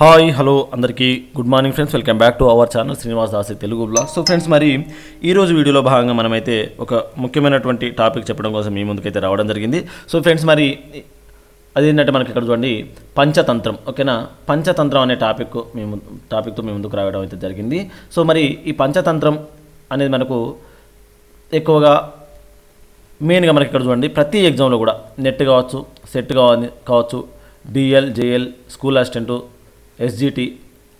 Hi hello అందరికీ good morning friends. Welcome back to our channel Srinivas Dasi Telugu blog so friends మరి ఈరోజు వీడియోలో భాగంగా మనమైతే ఒక ముఖ్యమైనటువంటి టాపిక్ చెప్పడం కోసం మీ ముందుకైతే రావడం జరిగింది. సో ఫ్రెండ్స్ మరి అదేంటంటే మనకి ఇక్కడ చూడండి పంచతంత్రం ఓకేనా? పంచతంత్రం అనే టాపిక్ మేము టాపిక్తో మీ ముందుకు రావడం అయితే జరిగింది. సో మరి ఈ పంచతంత్రం అనేది మనకు ఎక్కువగా మెయిన్గా మనకి ఇక్కడ చూడండి ప్రతి ఎగ్జామ్లో కూడా నెట్ కావచ్చు సెట్ కావచ్చు DL JL school assistant SGT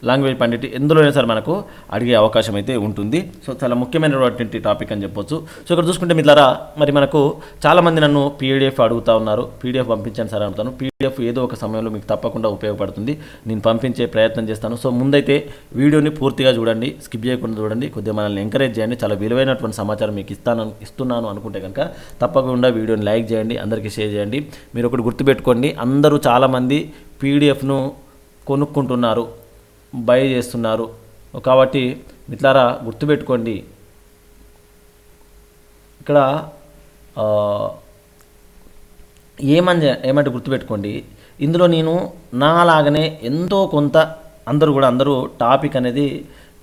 language pandit ఎందులోనే సరే మనకు అడిగే అవకాశం అయితే ఉంటుంది. సో చాలా ముఖ్యమైనటువంటి టాపిక్ అని చెప్పొచ్చు. సో ఇక్కడ చూసుకుంటే మిత్రులారా మరి మనకు చాలామంది నన్ను పీడిఎఫ్ అడుగుతా ఉన్నారు. పీడిఎఫ్ పంపించాను సార్ అడుగుతాను. పీడిఎఫ్ ఏదో ఒక సమయంలో మీకు తప్పకుండా ఉపయోగపడుతుంది. నేను పంపించే ప్రయత్నం చేస్తాను. సో ముందైతే వీడియోని పూర్తిగా చూడండి. స్కిప్ చేయకుండా చూడండి. కొద్దిగా మనల్ని ఎంకరేజ్ చేయండి. చాలా విలువైనటువంటి సమాచారం మీకు ఇస్తాను ఇస్తున్నాను అనుకుంటే కనుక తప్పకుండా వీడియోని లైక్ చేయండి. అందరికీ షేర్ చేయండి. మీరు ఒకటి గుర్తుపెట్టుకోండి. అందరూ చాలామంది పీడిఎఫ్ను కొనుక్కుంటున్నారు బయ చేస్తున్నారు. కాబట్టి మిట్లారా గుర్తుపెట్టుకోండి. ఇక్కడ ఏమని ఏమంటే గుర్తుపెట్టుకోండి. ఇందులో నేను నాలాగనే ఎంతో కొంత అందరూ కూడా అందరూ టాపిక్ అనేది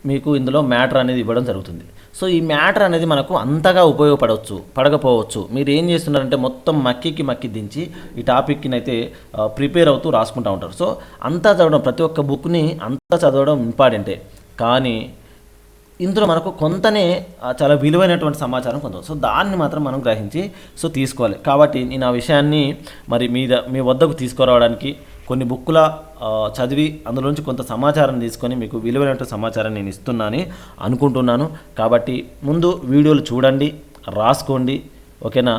మీకు ఇందులో మ్యాటర్ అనేది ఇవ్వడం జరుగుతుంది. సో ఈ మ్యాటర్ అనేది మనకు అంతగా ఉపయోగపడవచ్చు పడకపోవచ్చు. మీరు ఏం చేస్తున్నారంటే మొత్తం మక్కికి మక్కి దించి ఈ టాపిక్ని అయితే ప్రిపేర్ అవుతూ రాసుకుంటూ ఉంటారు. సో అంతా చదవడం ప్రతి ఒక్క బుక్ని అంతా చదవడం ఇంపార్టెంటే. కానీ ఇందులో మనకు కొంతనే చాలా విలువైనటువంటి సమాచారం కొంత. సో దాన్ని మాత్రం మనం గ్రహించి సో తీసుకోవాలి. కాబట్టి నేను ఆ విషయాన్ని మరి మీద మీ వద్దకు తీసుకురావడానికి కొన్ని బుక్కుల చదివి అందులో నుంచి కొంత సమాచారం తీసుకొని మీకు విలువైనటువంటి సమాచారం నేను ఇస్తున్నానని అనుకుంటున్నాను. కాబట్టి ముందు వీడియోలు చూడండి రాసుకోండి. ఓకేనా?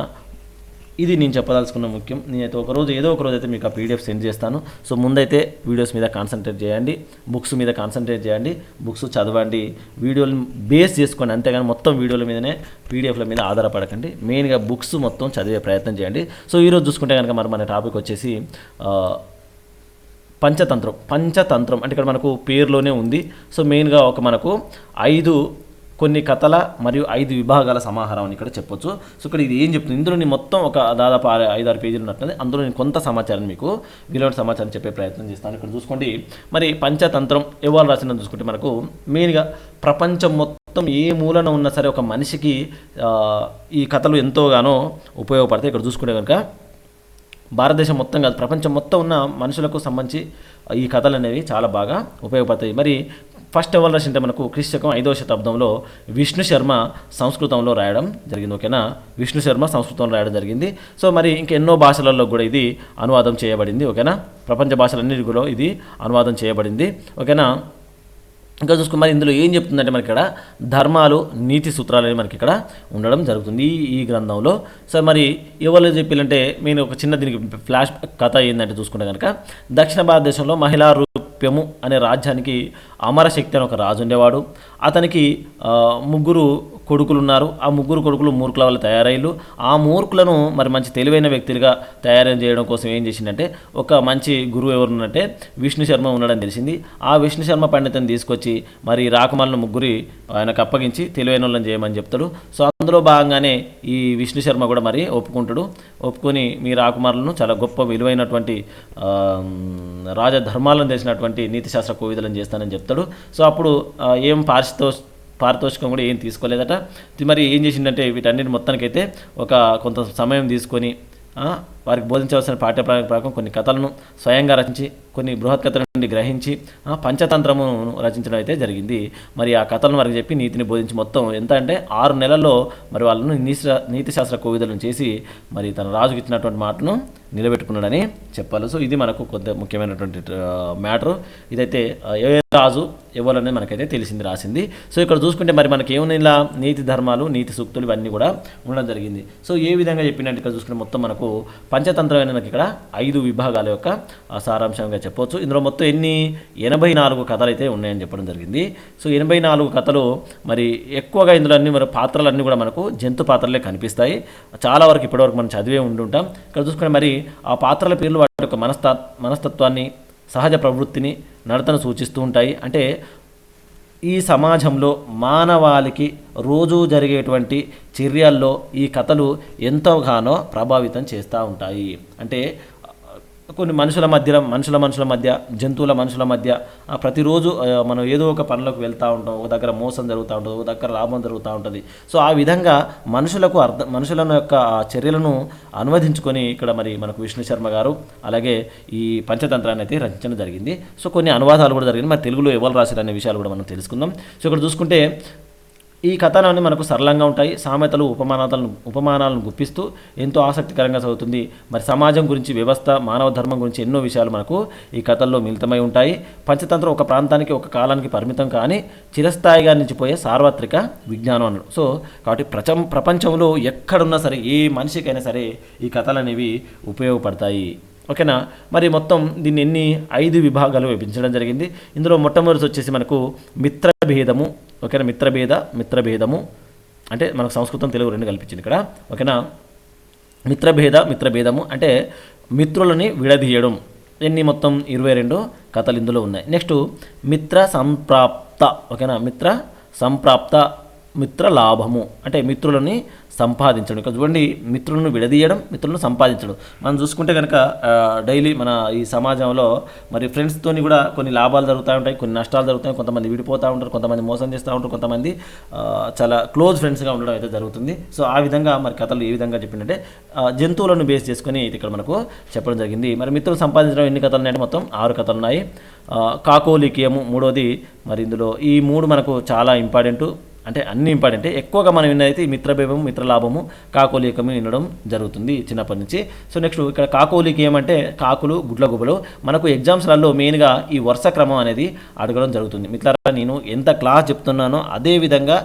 ఇది నేను చెప్పదలుచుకున్న ముఖ్యం. నేనైతే ఒకరోజు ఏదో ఒక రోజు అయితే మీకు ఆ పీడిఎఫ్ సెండ్ చేస్తాను. సో ముందైతే వీడియోస్ మీద కాన్సన్ట్రేట్ చేయండి బుక్స్ మీద కాన్సన్ట్రేట్ చేయండి బుక్స్ చదవండి. వీడియోలు బేస్ చేసుకోండి అంతేగాని మొత్తం వీడియోల మీదనే పీడిఎఫ్ల మీద ఆధారపడకండి. మెయిన్గా బుక్స్ మొత్తం చదివే ప్రయత్నం చేయండి. సో ఈరోజు చూసుకుంటే కనుక మరి మన టాపిక్ వచ్చేసి పంచతంత్రం పంచతంత్రం అంటే ఇక్కడ మనకు పేరులోనే ఉంది. సో మెయిన్గా ఒక మనకు ఐదు కొన్ని కథల మరియు ఐదు విభాగాల సమాహారం అని ఇక్కడ చెప్పొచ్చు. సో ఇక్కడ ఇది ఏం చెప్తుంది? ఇందులో నేను మొత్తం ఒక దాదాపు ఆరు ఐదు ఆరు పేజీలు ఉన్నట్టుంది అందులో నేను కొంత సమాచారం మీకు విలువైన సమాచారం చెప్పే ప్రయత్నం చేస్తాను. ఇక్కడ చూసుకోండి. మరి పంచతంత్రం ఎవరు రాసిన చూసుకుంటే మనకు మెయిన్గా ప్రపంచం మొత్తం ఏ మూలన ఉన్నా సరే ఒక మనిషికి ఈ కథలు ఎంతోగానో ఉపయోగపడతాయి. ఇక్కడ చూసుకుంటే కనుక భారతదేశం మొత్తం కాదు ప్రపంచం మొత్తం ఉన్న మనుషులకు సంబంధించి ఈ కథలు అనేవి చాలా బాగా ఉపయోగపడతాయి. మరి ఫస్ట్ ఎవరు రాసింటే మనకు? క్రీస్తకం ఐదవ శతాబ్దంలో విష్ణు శర్మ సంస్కృతంలో రాయడం జరిగింది ఓకేనా? విష్ణు శర్మ సంస్కృతంలో రాయడం జరిగింది. సో మరి ఇంకెన్నో భాషలలో కూడా ఇది అనువాదం చేయబడింది ఓకేనా? ప్రపంచ భాషలన్నిటి కూడా ఇది అనువాదం చేయబడింది ఓకేనా? ఇంకా చూసుకుని మరి ఇందులో ఏం చెప్తుందంటే మనకి ఇక్కడ ధర్మాలు నీతి సూత్రాలు అనేవి మనకి ఇక్కడ ఉండడం జరుగుతుంది ఈ ఈ గ్రంథంలో. సో మరి ఎవరు చెప్పాలంటే నేను ఒక చిన్న దీనికి ఫ్లాష్ కథ ఏంటంటే చూసుకుంటే కనుక దక్షిణ భారతదేశంలో మహిళా రూప్యము అనే రాజ్యానికి అమరశక్తి అని ఒక రాజు ఉండేవాడు. అతనికి ముగ్గురు కొడుకులు ఉన్నారు ఆ ముగ్గురు కొడుకులు మూర్ఖుల వల్ల తయారయ్యారు ఆ మూర్ఖులను మరి మంచి తెలివైన వ్యక్తులుగా తయారు చేయడం కోసం ఏం చేసిందంటే ఒక మంచి గురువు ఎవరు ఉన్నట్టే విష్ణు శర్మ ఉండడం తెలిసింది. ఆ విష్ణు శర్మ పండితుని తీసుకొచ్చి మరి రాకుమాలను ముగ్గురి ఆయనకు అప్పగించి తెలివైన వాళ్ళని చేయమని చెప్తాడు. సో అందులో భాగంగానే ఈ విష్ణు శర్మ కూడా మరి ఒప్పుకుంటాడు. ఒప్పుకొని మీ రాకుమారులను చాలా గొప్ప విలువైనటువంటి రాజధర్మాలను తెలిసినటువంటి నీతిశాస్త్ర కోవిదలను చేస్తానని చెప్తాడు. సో అప్పుడు ఏం పారితో పారితోషికం కూడా ఏం తీసుకోలేదట. మరి ఏం చేసిందంటే వీటన్నిటి మొత్తానికైతే ఒక కొంత సమయం తీసుకొని వారికి బోధించవలసిన పాఠ్య ప్రకారం కొన్ని కథలను స్వయంగా రచించి కొన్ని బృహత్ కథల నుండి గ్రహించి పంచతంత్రము పంచతంత్రమును రచించడం అయితే జరిగింది. మరి ఆ కథలను వారికి చెప్పి నీతిని బోధించి మొత్తం ఎంత అంటే ఆరు నెలల్లో మరి వాళ్ళను నీతి నీతిశాస్త్ర కోవిదలను చేసి మరి తన రాజుకి ఇచ్చినటువంటి మాటను నిలబెట్టుకున్నాడని చెప్పాలి. సో ఇది మనకు కొంత ముఖ్యమైనటువంటి మ్యాటర్. ఇదైతే ఏ రాజు ఎవరనేది మనకైతే తెలిసింది రాసింది. సో ఇక్కడ చూసుకుంటే మరి మనకి ఏమైనా ఇలా నీతి ధర్మాలు నీతి సూక్తులు ఇవన్నీ కూడా ఉండడం జరిగింది. సో ఏ విధంగా చెప్పినట్టు ఇక్కడ చూసుకుంటే మొత్తం మనకు పంచతంత్రం మనకి ఇక్కడ ఐదు విభాగాల యొక్క సారాంశంగా చెప్పవచ్చు ఇందులో మొత్తం ఎన్ని? ఎనభై నాలుగు కథలు అయితే ఉన్నాయని చెప్పడం జరిగింది. సో ఎనభై నాలుగు కథలు మరి ఎక్కువగా ఇందులో అన్ని మరి పాత్రలన్నీ కూడా మనకు జంతు పాత్రలే కనిపిస్తాయి. చాలా వరకు ఇప్పటివరకు మనం చదివే ఉండి ఉంటాం. ఇక్కడ చూసుకుంటే మరి ఆ పాత్రల పేర్లు వాటి యొక్క మనస్తా మనస్తత్వాన్ని సహజ ప్రవృత్తిని నడతను సూచిస్తూ ఉంటాయి. అంటే ఈ సమాజంలో మానవాళికి రోజూ జరిగేటువంటి చర్యల్లో ఈ కథలు ఎంతోగానో ప్రభావితం చేస్తూ ఉంటాయి. అంటే కొన్ని మనుషుల మధ్య మనుషుల మనుషుల మధ్య జంతువుల మనుషుల మధ్య ప్రతిరోజు మనం ఏదో ఒక పనులకు వెళ్తూ ఉంటాం. ఒక దగ్గర మోసం జరుగుతూ ఉంటుంది ఒక దగ్గర లాభం జరుగుతూ ఉంటుంది. సో ఆ విధంగా మనుషులకు అర్థ మనుషుల యొక్క చర్యలను అనువదించుకొని ఇక్కడ మరి మనకు విష్ణు శర్మ గారు అలాగే ఈ పంచతంత్రాన్ని అయితే రచించడం జరిగింది. సో కొన్ని అనువాదాలు కూడా జరిగింది. మరి తెలుగులో ఎవరు రాశారు అనే విషయాలు కూడా మనం తెలుసుకుందాం. సో ఇక్కడ చూసుకుంటే ఈ కథనాన్ని మనకు సరళంగా ఉంటాయి. సామెతలు ఉపమానాలను ఉపమానాలను గుప్పిస్తూ ఎంతో ఆసక్తికరంగా చదువుతుంది. మరి సమాజం గురించి వ్యవస్థ మానవ ధర్మం గురించి ఎన్నో విషయాలు మనకు ఈ కథల్లో మిళితమై ఉంటాయి. పంచతంత్రం ఒక ప్రాంతానికి ఒక కాలానికి పరిమితం కానీ చిరస్థాయిగా నిలిచిపోయే సార్వత్రిక విజ్ఞానం అన్నాడు. సో కాబట్టి ప్రచం ప్రపంచంలో ఎక్కడున్నా సరే ఏ మనిషికైనా సరే ఈ కథలు అనేవి ఉపయోగపడతాయి. ఓకేనా? మరి మొత్తం దీన్ని ఎన్ని? ఐదు విభాగాలు విభజించడం జరిగింది. ఇందులో మొట్టమొదటి వచ్చేసి మనకు మిత్రభేదము ఓకేనా? మిత్రభేద మిత్రభేదము అంటే మనకు సంస్కృతం తెలుగు రెండు కల్పించింది ఇక్కడ. ఓకేనా? మిత్రభేద మిత్రభేదము అంటే మిత్రులని విడదీయడం. ఎన్ని మొత్తం? ఇరవై రెండు కథలు ఇందులో ఉన్నాయి. నెక్స్ట్ మిత్ర సంప్రాప్త ఓకేనా? మిత్ర సంప్రాప్త మిత్ర లాభము అంటే మిత్రులని సంపాదించడం. ఇక్కడ చూడండి మిత్రులను విడదీయడం మిత్రులను సంపాదించడం. మనం చూసుకుంటే కనుక డైలీ మన ఈ సమాజంలో మరి ఫ్రెండ్స్తోని కూడా కొన్ని లాభాలు జరుగుతూ ఉంటాయి కొన్ని నష్టాలు జరుగుతాయి. కొంతమంది విడిపోతూ ఉంటారు కొంతమంది మోసం చేస్తూ ఉంటారు కొంతమంది చాలా క్లోజ్ ఫ్రెండ్స్గా ఉండడం అయితే జరుగుతుంది. సో ఆ విధంగా మరి కథలు ఏ విధంగా చెప్పిందంటే జంతువులను బేస్ చేసుకొని ఇది ఇక్కడ మనకు చెప్పడం జరిగింది. మరి మిత్రులు సంపాదించడం ఎన్ని కథలు ఉన్నాయంటే మొత్తం ఆరు కథలు ఉన్నాయి ఆ, కాకోలికియము మూడోది. మరి ఇందులో ఈ మూడు మనకు చాలా ఇంపార్టెంట్. అంటే అన్ని ఇంపార్టెంటే ఎక్కువగా మనం విన్నదైతే మిత్రభేమం మిత్రలాభము కాకోలీకము వినడం జరుగుతుంది చిన్నప్పటి నుంచి. సో నెక్స్ట్ ఇక్కడ కాకోలీకి ఏమంటే కాకులు గుడ్ల గుబలు. మనకు ఎగ్జామ్స్లలో మెయిన్గా ఈ వరుస క్రమం అనేది అడగడం జరుగుతుంది. మిత్రులారా నేను ఎంత క్లాస్ చెప్తున్నానో అదే విధంగా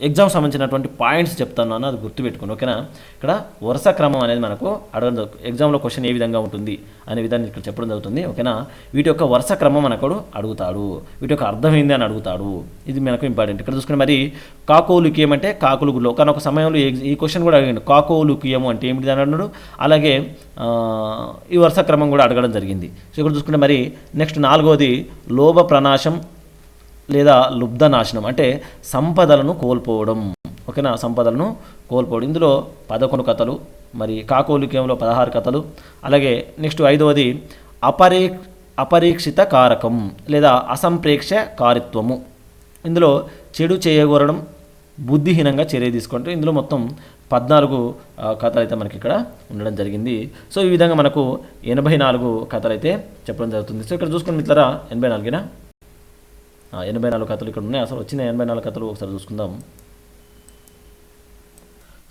ఎగ్జామ్ సంబంధించినటువంటి పాయింట్స్ చెప్తాను అది గుర్తుపెట్టుకోండి ఓకేనా? ఇక్కడ వరుస క్రమం అనేది మనకు అడగడం ఎగ్జామ్లో క్వశ్చన్ ఏ విధంగా ఉంటుంది అనే విధాన్ని ఇక్కడ చెప్పడం జరుగుతుంది ఓకేనా? వీటి యొక్క వరుస క్రమం మనకు అడుగుతాడు వీటి యొక్క అర్థం ఏంది అని అడుగుతాడు ఇది మనకు ఇంపార్టెంట్ ఇక్కడ చూసుకుని మరి కాకోలుకి ఏమంటే కాకులు గుడ్లో కానీ ఒక సమయంలో ఈ- క్వశ్చన్ కూడా అడిగాడు కాకోలుకియము అంటే ఏమిటి అని అన్నాడు అలాగే ఈ వరుస క్రమం కూడా అడగడం జరిగింది. సో ఇక్కడ చూసుకుంటే మరి నెక్స్ట్ నాలుగోది లోభ ప్రణాశం లేదా లుబ్ధ నాశనం అంటే సంపదలను కోల్పోవడం. ఓకేనా? సంపదలను కోల్పోవడం. ఇందులో పదకొండు కథలు మరి కాకోలికంలో పదహారు కథలు అలాగే నెక్స్ట్ ఐదవది అపరే అపరీక్షిత కారకం లేదా అసంప్రేక్ష కారిత్వము. ఇందులో చెడు చేయగోరడం బుద్ధిహీనంగా చర్య తీసుకుంటే ఇందులో మొత్తం పద్నాలుగు కథలు అయితే మనకి ఇక్కడ ఉండడం జరిగింది. సో ఈ విధంగా మనకు ఎనభై నాలుగు కథలు అయితే చెప్పడం జరుగుతుంది. సో ఇక్కడ చూసుకుని మిత్రరా ఎనభై నాలుగేనా? ఎనభై నాలుగు కథలు ఇక్కడ ఉన్నాయి. అసలు వచ్చిన ఎనభై నాలుగు కథలు ఒకసారి చూసుకుందాం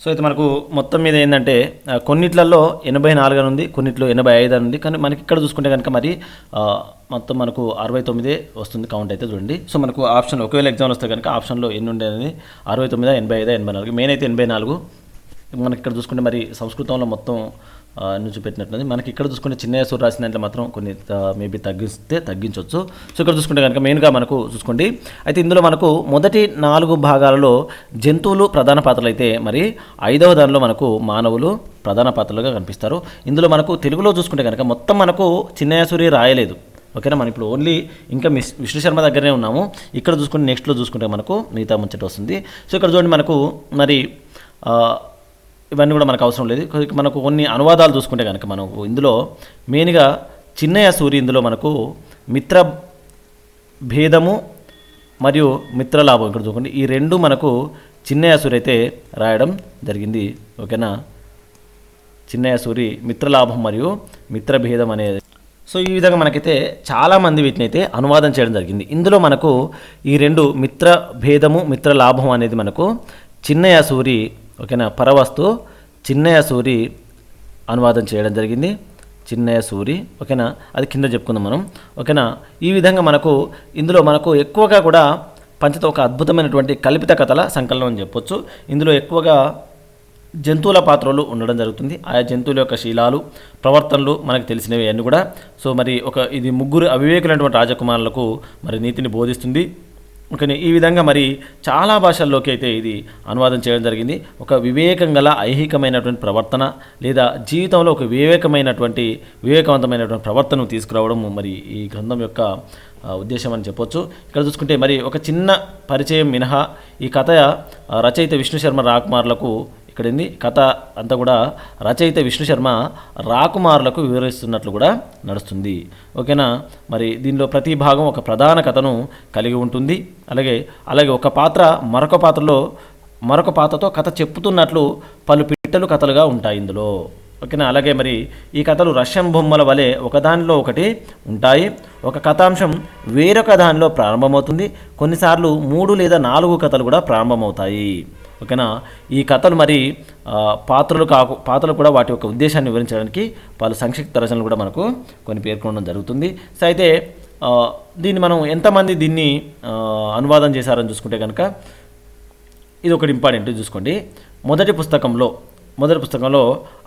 సో అయితే మనకు మొత్తం మీద ఏంటంటే కొన్నిట్లలో ఎనభై నాలుగు అని ఉంది కొన్నిట్లో ఎనభై ఐదు అని ఉంది. కానీ మనకి ఇక్కడ చూసుకుంటే కనుక మరి మొత్తం మనకు అరవై తొమ్మిదే వస్తుంది కౌంట్ అయితే చూడండి. సో మనకు ఆప్షన్ ఒకవేళ ఎగ్జామ్ వస్తే కనుక ఆప్షన్లో ఎన్ని ఉండేది అరవై తొమ్మిది ఎనభై ఐదు ఎనభై నాలుగు. మెయిన్ అయితే ఎనభై నాలుగు. మనకి ఇక్కడ చూసుకుంటే మరి సంస్కృతంలో మొత్తం నుంచి పెట్టినట్టుంది చూపెట్టినట్టుంది మనకి ఇక్కడ చూసుకుంటే చిన్నయ్య సూర్ రాసిన దాంట్లో మాత్రం కొన్ని మేబీ తగ్గిస్తే తగ్గించవచ్చు సో ఇక్కడ చూసుకుంటే కనుక మెయిన్గా మనకు చూసుకోండి. అయితే ఇందులో మనకు మొదటి నాలుగు భాగాలలో జంతువులు ప్రధాన పాత్రలు అయితే మరి ఐదవ దానిలో మనకు మానవులు ప్రధాన పాత్రలుగా కనిపిస్తారు. ఇందులో మనకు తెలుగులో చూసుకుంటే కనుక మొత్తం మనకు చిన్నయసూరి రాయలేదు. ఓకేనా? మనం ఇప్పుడు ఓన్లీ ఇంకా మిస్ విష్ణు శర్మ దగ్గరనే ఉన్నాము. ఇక్కడ చూసుకుంటే నెక్స్ట్లో చూసుకుంటే మనకు మిగతా ముచ్చట వస్తుంది. సో ఇక్కడ చూడండి మనకు మరి ఇవన్నీ కూడా మనకు అవసరం లేదు. మనకు కొన్ని అనువాదాలు చూసుకుంటే కనుక మనకు ఇందులో మెయిన్గా చిన్నయ్య సూరి ఇందులో మనకు మిత్ర భేదము మరియు మిత్రలాభం ఇక్కడ చూడండి. ఈ రెండు మనకు చిన్నయ్య సూరి అయితే రాయడం జరిగింది. ఓకేనా? చిన్నయ్య సూరి మిత్రలాభం మరియు మిత్రభేదం అనేది. సో ఈ విధంగా మనకైతే చాలామంది వీటిని అయితే అనువాదం చేయడం జరిగింది. ఇందులో మనకు ఈ రెండు మిత్ర భేదము మిత్ర లాభం అనేది మనకు చిన్నయ్య సూరి ఓకేనా? పరవస్తు చిన్నయ్య సూరి అనువాదం చేయడం జరిగింది. చిన్నయ్య సూరి ఓకేనా? అది కింద చెప్పుకుందాం మనం. ఓకేనా? ఈ విధంగా మనకు ఇందులో మనకు ఎక్కువగా కూడా పంచతో ఒక అద్భుతమైనటువంటి కల్పిత కథల సంకలనం అని చెప్పొచ్చు. ఇందులో ఎక్కువగా జంతువుల పాత్రలు ఉండడం జరుగుతుంది. ఆయా జంతువుల యొక్క శీలాలు ప్రవర్తనలు మనకు తెలిసినవి అన్నీ కూడా. సో మరి ఒక ఇది ముగ్గురు అవివేకులైనటువంటి రాజకుమారులకు మరి నీతిని బోధిస్తుంది. ఓకే ఈ విధంగా మరి చాలా భాషల్లోకి అయితే ఇది అనువాదం చేయడం జరిగింది. ఒక వివేకం గల ఐహికమైనటువంటి ప్రవర్తన లేదా జీవితంలో ఒక వివేకమైనటువంటి వివేకవంతమైనటువంటి ప్రవర్తనను తీసుకురావడం మరి ఈ గ్రంథం యొక్క ఉద్దేశం అని చెప్పొచ్చు. ఇక్కడ చూసుకుంటే మరి ఒక చిన్న పరిచయం మినహా ఈ కథ రచయిత విష్ణు శర్మ రాకుమార్లకు ఇక్కడ కథ అంతా కూడా రచయిత విష్ణు శర్మ రాకుమారులకు వివరిస్తున్నట్లు కూడా నడుస్తుంది. ఓకేనా? మరి దీనిలో ప్రతి భాగం ఒక ప్రధాన కథను కలిగి ఉంటుంది. అలాగే అలాగే ఒక పాత్ర మరొక పాత్రలో మరొక పాత్రతో కథ చెప్పుతున్నట్లు పలు పిట్టలు కథలుగా ఉంటాయి ఇందులో. ఓకేనా? అలాగే మరి ఈ కథలు రష్యన్ బొమ్మల వలె ఒకదానిలో ఒకటి ఉంటాయి. ఒక కథాంశం వేరొక దానిలో ప్రారంభమవుతుంది. కొన్నిసార్లు మూడు లేదా నాలుగు కథలు కూడా ప్రారంభమవుతాయి. ఓకేనా? ఈ కథలు మరి పాత్రలు కాకు పాత్రలు కూడా వాటి యొక్క ఉద్దేశాన్ని వివరించడానికి పలు సంక్షిప్త రచనలు కూడా మనకు కొన్ని పేర్కొనడం జరుగుతుంది. సో అయితే దీన్ని మనం ఎంతమంది దీన్ని అనువాదం చేశారని చూసుకుంటే కనుక ఇది ఒకటి ఇంపార్టెంట్ చూసుకోండి. మొదటి పుస్తకంలో మొదటి పుస్తకంలో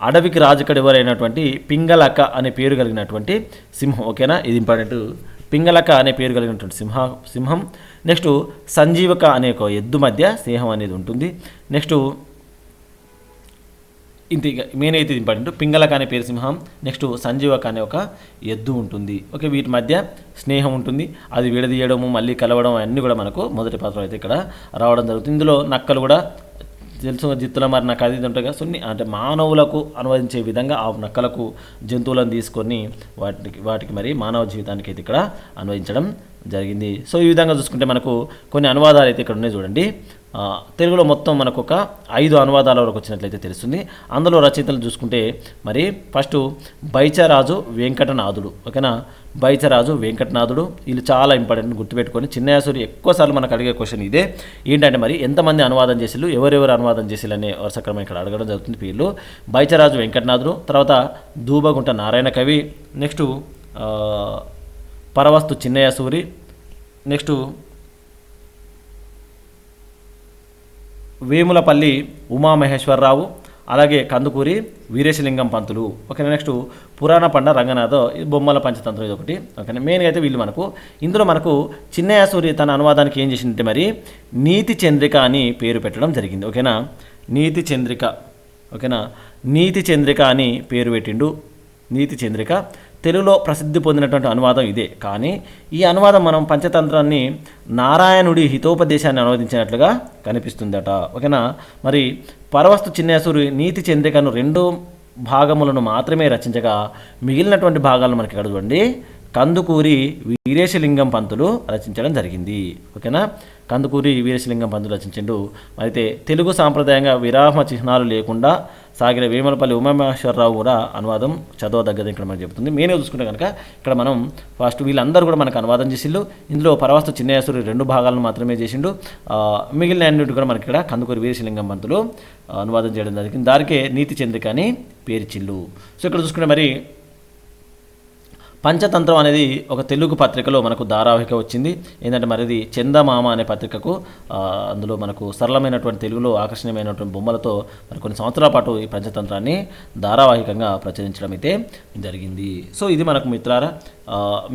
అడవికి రాజుకడు పింగలక అనే పేరు కలిగినటువంటి సింహం ఓకేనా? ఇది ఇంపార్టెంట్. పింగలక అనే పేరు కలిగినటువంటి సింహ సింహం. నెక్స్ట్ సంజీవక అనే ఒక ఎద్దు మధ్య స్నేహం అనేది ఉంటుంది. నెక్స్ట్ ఇంత మెయిన్ అయితే ఇంపార్టెంట్ పింగళక అనే పేరు సింహం నెక్స్ట్ సంజీవక అనే ఒక ఎద్దు ఉంటుంది. ఓకే వీటి మధ్య స్నేహం ఉంటుంది. అది విడదీయడము మళ్ళీ కలవడం అన్నీ కూడా మనకు మొదటి పాత్ర అయితే ఇక్కడ రావడం జరుగుతుంది. ఇందులో నక్కలు కూడా తెలుసు జిత్తుల మరి నాకు అది ఉంటాయి కదా. సున్ని అంటే మానవులకు అనువదించే విధంగా ఆ నక్కలకు జంతువులను తీసుకొని వాటికి వాటికి మరి మానవ జీవితానికి అయితే ఇక్కడ అన్వయించడం జరిగింది. సో ఈ విధంగా చూసుకుంటే మనకు కొన్ని అనువాదాలు అయితే ఇక్కడ ఉన్నాయి చూడండి. తెలుగులో మొత్తం మనకు ఒక ఐదు అనువాదాల వరకు వచ్చినట్లయితే తెలుస్తుంది. అందులో రచయితలు చూసుకుంటే మరి ఫస్ట్ బైచరాజు వెంకటనాథుడు. ఓకేనా? బైచరాజు వెంకటనాథుడు వీళ్ళు చాలా ఇంపార్టెంట్ గుర్తుపెట్టుకొని చిన్నయాసూరి ఎక్కువసార్లు మనకు అడిగే క్వశ్చన్ ఇదే. ఏంటంటే మరి ఎంతమంది అనువాదం చేసిళ్ళు ఎవరెవరు అనువాదం చేసిళ్ళు అనే వరుసక్రమం ఇక్కడ అడగడం జరుగుతుంది వీళ్ళు. బైచరాజు వెంకటనాథుడు తర్వాత దూబగుంట నారాయణ కవి నెక్స్ట్ పరవస్తు పరవస్తు చిన్నయాసూరి నెక్స్ట్ వేములపల్లి ఉమామహేశ్వరరావు అలాగే కందుకూరి వీరేశలింగం పంతులు. ఓకేనా నెక్స్ట్ పురాణ పండ రంగనాథ్ ఇది బొమ్మల పంచతంత్రం ఇది ఒకటి ఓకేనా మెయిన్గా అయితే వీళ్ళు మనకు. ఇందులో మనకు చిన్నయాసూరి తన అనువాదానికి ఏం చేసిందంటే మరి నీతి చంద్రిక అని పేరు పెట్టడం జరిగింది. ఓకేనా నీతి చంద్రిక. ఓకేనా నీతి చంద్రిక అని పేరు పెట్టిండు. నీతి చంద్రిక. తెలుగులో ప్రసిద్ధి పొందినటువంటి అనువాదం ఇదే. కానీ ఈ అనువాదం మనం పంచతంత్రాన్ని నారాయణుడి హితోపదేశాన్ని అనువదించినట్లుగా కనిపిస్తుందట. ఓకేనా? మరి పరవస్తు చిన్నేశ్వరి నీతి చంద్రికను రెండు భాగములను మాత్రమే రచించగా మిగిలినటువంటి భాగాలను మనకి ఇక్కడ చూడండి. కందుకూరి వీరేశలింగం పంతులు రచించడం జరిగింది. ఓకేనా? కందుకూరి వీరేశలింగం పంతులు రచించిండు. అయితే తెలుగు సాంప్రదాయంగా విరామ చిహ్నాలు లేకుండా సాగిన వేమలపల్లి ఉమామేశ్వరరావు కూడా అనువాదం చదవదగ్గది ఇక్కడ మనకు చెబుతుంది. మెయిన్గా చూసుకుంటే కనుక ఇక్కడ మనం ఫస్ట్ వీళ్ళందరూ కూడా మనకు అనువాదం చేసిండు ఇందులో పరవస్తు చిన్నయాసురి రెండు భాగాలను మాత్రమే చేసిండు. మిగిలిన అన్నిటి కూడా మనకి ఇక్కడ కందుకూరి వీరేశలింగం పంతులు అనువాదం చేయడం జరిగింది. దానికే నీతి చంద్రిక అని పేర్చిల్లు సో ఇక్కడ చూసుకుంటే మరి పంచతంత్రం అనేది ఒక తెలుగు పత్రికలో మనకు ధారావాహిక వచ్చింది. ఏంటంటే మరిది చందమామ అనే పత్రికకు అందులో మనకు సరళమైనటువంటి తెలుగులో ఆకర్షణీయమైనటువంటి బొమ్మలతో మరి కొన్ని సంవత్సరాల పాటు ఈ పంచతంత్రాన్ని ధారావాహికంగా ప్రచురించడం అయితే జరిగింది. సో ఇది మనకు మిత్రారా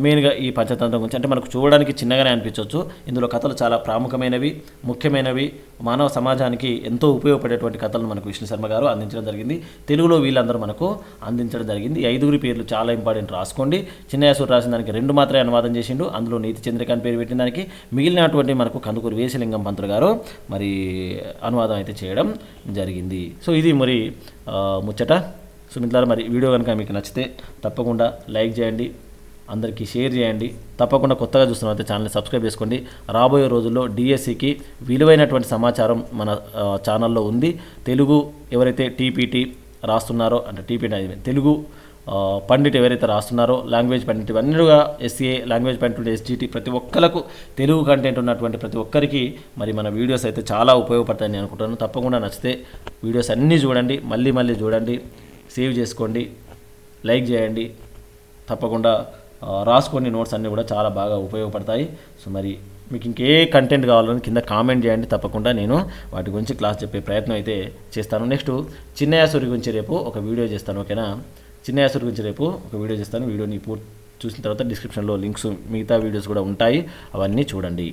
మెయిన్గా ఈ పంచతంత్రం గురించి అంటే మనకు చూడడానికి చిన్నగానే అనిపించవచ్చు. ఇందులో కథలు చాలా ప్రాముఖ్యమైనవి ముఖ్యమైనవి. మానవ సమాజానికి ఎంతో ఉపయోగపడేటువంటి కథలను మనకు విష్ణు శర్మ గారు అందించడం జరిగింది. తెలుగులో వీళ్ళందరూ మనకు అందించడం జరిగింది. ఐదుగురి పేర్లు చాలా ఇంపార్టెంట్ రాసుకోండి. చిన్నయాసూరు రాసిన దానికి రెండు మాత్రమే అనువాదం చేసిండు. అందులో నీతి చంద్రికాని పేరు పెట్టిన దానికి మిగిలినటువంటి మనకు కందుకూరు వేసలింగం పంతులు గారు మరి అనువాదం అయితే చేయడం జరిగింది. సో ఇది మరి ముచ్చట. సో మిత్రులారా మరి వీడియో కనుక మీకు నచ్చితే తప్పకుండా లైక్ చేయండి. అందరికీ షేర్ చేయండి. తప్పకుండా కొత్తగా చూస్తున్నట్లయితే ఛానల్ని సబ్స్క్రైబ్ చేసుకోండి. రాబోయే రోజుల్లో డిఎస్సికి విలువైనటువంటి సమాచారం మన ఛానల్లో ఉంది. తెలుగు ఎవరైతే టీపీటీ రాస్తున్నారో అంటే టీపీటీ తెలుగు పండిట్ ఎవరైతే రాస్తున్నారో లాంగ్వేజ్ పండిట్ ఇవన్నీగా ఎస్సీఏ లాంగ్వేజ్ పండిట్ ఎస్జీటీ ప్రతి ఒక్కరికి తెలుగు కంటెంట్ ఉన్నటువంటి ప్రతి ఒక్కరికి మరి మన వీడియోస్ అయితే చాలా ఉపయోగపడతాయని నేను అనుకుంటున్నాను. తప్పకుండా నచ్చితే వీడియోస్ అన్నీ చూడండి మళ్ళీ మళ్ళీ చూడండి. సేవ్ చేసుకోండి లైక్ చేయండి. తప్పకుండా రాసుకునే నోట్స్ అన్నీ కూడా చాలా బాగా ఉపయోగపడతాయి. సో మరి మీకు ఇంకే కంటెంట్ కావాలని కింద కామెంట్ చేయండి. తప్పకుండా నేను వాటి గురించి క్లాస్ చెప్పే ప్రయత్నం అయితే చేస్తాను. నెక్స్ట్ చిన్నయాసూరి గురించి రేపు ఒక వీడియో చేస్తాను ఓకేనా చిన్నయాసూరి గురించి రేపు ఒక వీడియో చేస్తాను. వీడియోని పూర్తి చూసిన తర్వాత డిస్క్రిప్షన్లో లింక్స్ మిగతా వీడియోస్ కూడా ఉంటాయి. అవన్నీ చూడండి.